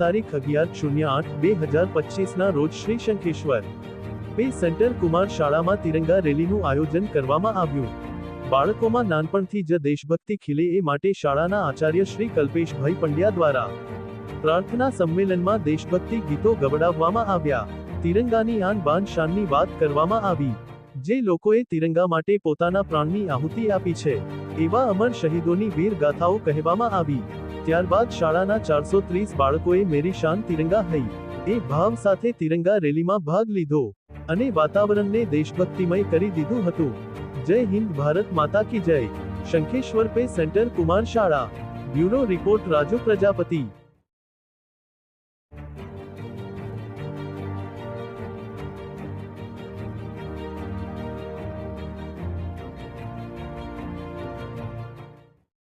તારીખ અગિયાર શૂન્ય આઠ બે હજાર પચીસના રોજ શ્રી શંખેશ્વર પે સેન્ટર કુમાર શાળામાં તિરંગા રેલીનું આયોજન કરવામાં આવ્યું. બાળકોમાં નાનપણથી જ દેશભક્તિ ખીલે એ માટે શાળાના આચાર્ય શ્રી કલ્પેશભાઈ પંડ્યા દ્વારા પ્રાર્થના સંમેલનમાં દેશભક્તિ ગીતો ગવડાવવામાં આવ્યા. તિરંગાની આન બાન શાનની વાત કરવામાં આવી. જે લોકોએ તિરંગા માટે પોતાના પ્રાણની આહુતિ આપી છે, એવા અમર શહીદોની વીર ગાથાઓ કહેવામાં આવી. ત્યારબાદ શાળાના ચારસો ત્રીસ બાળકોએ મેરી શાન તિરંગા હઈ. એ ભાવ સાથે તિરંગા રેલીમાં ભાગ લીધો અને વાતાવરણને દેશભક્તિમય કરી દીધું હતું. જય હિન્દ, ભારત માતા કી જય. શંખેશ્વર પે સેન્ટર કુમાર શાળા. Bureau report Raju Prajapati.